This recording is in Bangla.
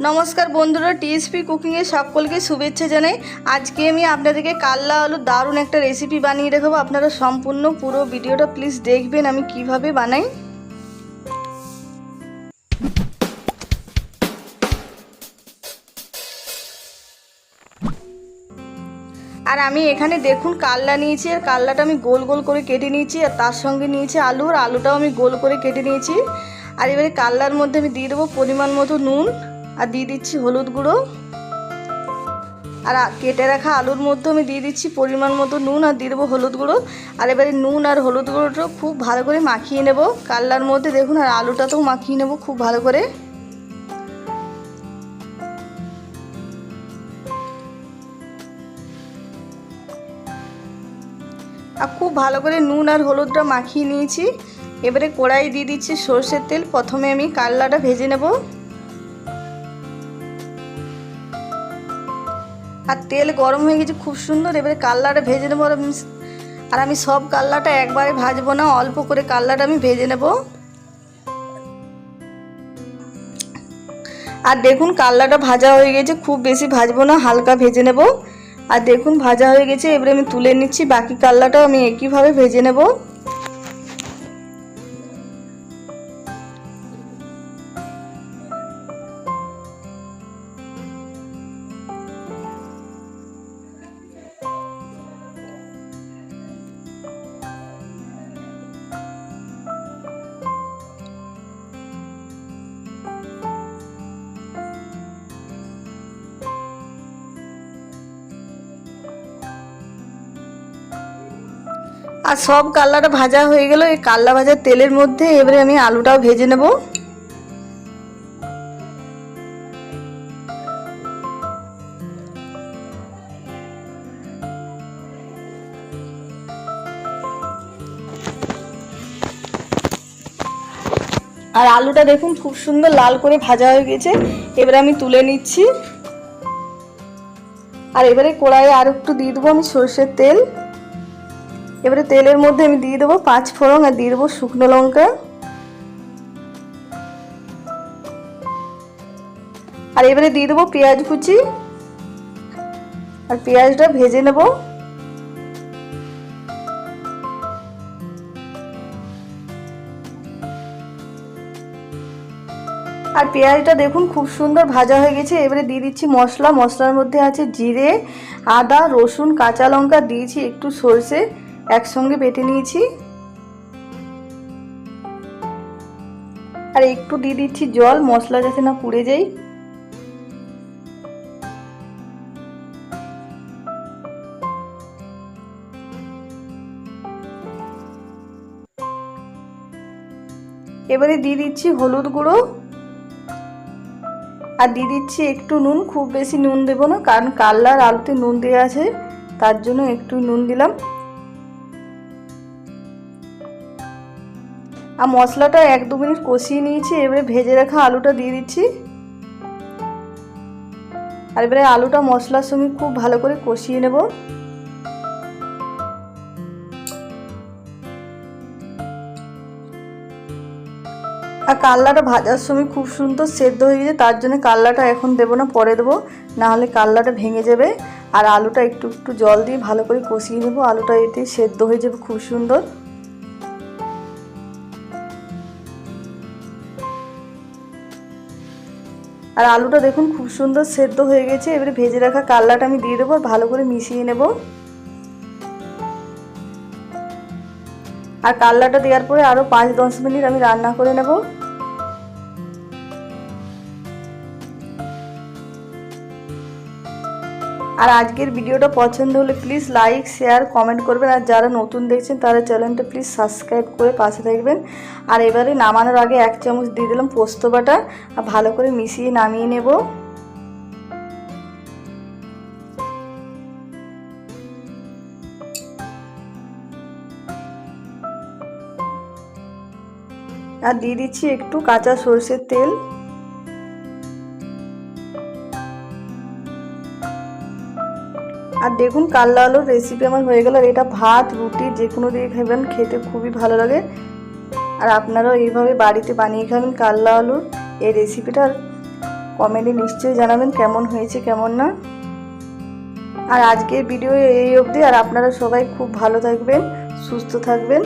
নমস্কার বন্ধুরা, টিএসপি কুকিংয়ে সকলকে শুভেচ্ছা জানাই। আজকে আমি আপনাদেরকে কাল্লা আলুর দারুণ একটা রেসিপি বানিয়ে দেখাবো। আপনারা সম্পূর্ণ পুরো ভিডিওটা প্লিজ দেখবেন আমি কীভাবে বানাই। আর আমি এখানে দেখুন কাল্লা নিয়েছি, আর কাল্লাটা আমি গোল গোল করে কেটে নিয়েছি, আর তার সঙ্গে নিয়েছি আলু, আর আলুটাও আমি গোল করে কেটে নিয়েছি। আর এবারে কাল্লার মধ্যে আমি দিয়ে দেবো পরিমাণ মতো নুন। আর দিয়ে দিচ্ছি হলুদ গুঁড়ো। আর কেটে রাখা আলুর মধ্যে আমি দিয়ে দিচ্ছি পরিমাণ মতো নুন আর দিয়ে দেবো হলুদ গুঁড়ো। আর এবারে নুন আর হলুদ গুঁড়োটা খুব ভালো করে মাখিয়ে নেব। কাল্লার মধ্যে দেখুন আর আলুটাতেও মাখিয়ে নেব খুব ভালো করে। আর খুব ভালো করে নুন আর হলুদটা মাখিয়ে নিয়েছি। এবারে কড়াই দিয়ে দিচ্ছি সর্ষের তেল। প্রথমে আমি কাল্লাটা ভেজে নেব। আর তেল গরম হয়ে গেছে, খুব সুন্দর। এবারে কাল্লাটা ভেজে নেব আর আর আমি সব কাল্লাটা একবারে ভাজবো না, অল্প করে কাল্লাটা আমি ভেজে নেব। আর দেখুন কাল্লাটা ভাজা হয়ে গেছে, খুব বেশি ভাজবো না, হালকা ভেজে নেব। আর দেখুন ভাজা হয়ে গেছে, এবারে আমি তুলে নিচ্ছি, বাকি কাল্লাটাও আমি একইভাবে ভেজে নেব। আর সব কাল্লাটা ভাজা হয়ে গেল। এই কাল্লা ভাজার তেলের মধ্যে এবারে আমি আলুটাও ভেজে নেব। আর আলুটা দেখুন খুব সুন্দর লাল করে ভাজা হয়ে গেছে। এবারে আমি তুলে নিচ্ছি। আর এবারে কড়াইয়ে আর একটু দিয়ে দেবো আমি সর্ষের তেল। এবারে তেলের মধ্যে আমি দিয়ে দেবো পাঁচ ফোড়ন আর দিয়ে দেবো শুকনো লঙ্কা। আর এবারে দিয়ে দেবো পেঁয়াজ কুচি। আর পেঁয়াজটা ভেজে নেব। আর পেঁয়াজটা দেখুন খুব সুন্দর ভাজা হয়ে গেছে। এবারে দিয়ে দিচ্ছি মশলা। মশলার মধ্যে আছে জিরে, আদা, রসুন, কাঁচা লঙ্কা, দিয়েছি একটু সর্ষে। একসঙ্গে বেটে নিয়েছি। আর একটু দিয়ে দিচ্ছি জল, মশলা যাতে না পুড়ে যায়। এবারে দিয়ে দিচ্ছি হলুদ গুঁড়ো। আর দিয়ে দিচ্ছি একটু নুন, খুব বেশি নুন দেবো না, কারণ কাল্লার আলুতে নুন দেওয়া আছে, তার জন্য একটু নুন দিলাম। আর মশলাটা এক দু মিনিট কষিয়ে নিয়েছি, এবারে ভেজে রাখা আলুটা দিয়ে দিচ্ছি। আর এবারে আলুটা মশলার সঙ্গে খুব ভালো করে কষিয়ে নেব। আর কাল্লাটা ভাজার সময় খুব সুন্দর সেদ্ধ হয়ে গেছে, তার জন্য কাল্লাটা এখন দেবো না, পরে দেবো, নাহলে কাল্লাটা ভেঙে যাবে। আর আলুটা একটু একটু জল দিয়ে ভালো করে কষিয়ে নেব, আলুটা এতে সেদ্ধ হয়ে যাবে খুব সুন্দর। আর আলুটা দেখুন খুব সুন্দর সেদ্ধ হয়ে গেছে। এবারে ভেজে রাখা কাল্লাটা আমি দিয়ে দেবো, ভালো করে মিশিয়ে নেব। আর কাল্লাটা দেওয়ার পরে আরও পাঁচ দশ মিনিট আমি রান্না করে নেব। আর আজকের ভিডিওটা পছন্দ হলে প্লিজ লাইক শেয়ার কমেন্ট করবেন। আর যারা নতুন দেখছেন, তারা চ্যানেলটা প্লিজ সাবস্ক্রাইব করে পাশে থাকবেন। আর এবারে নামানোর আগে এক চামচ দিয়ে দিলাম পোস্ত বাটা আর ভালো করে মিশিয়ে নামিয়ে নেব। আর দিয়ে দিচ্ছি একটু কাঁচা সর্ষের তেল। আর দেখুন কাল্লা আলুর রেসিপি আমার হয়ে গেল, আর এটা ভাত, রুটি, যে কোনো দিয়ে খাবেন, খেতে খুবই ভালো লাগে। আর আপনারাও এইভাবে বাড়িতে বানিয়ে খাবেন কাল্লা আলুর এই রেসিপিটা কমেন্টে নিশ্চয়ই জানাবেন কেমন হয়েছে, কেমন না। আর আজকের ভিডিও এই অবধি, আর আপনারা সবাই খুব ভালো থাকবেন, সুস্থ থাকবেন।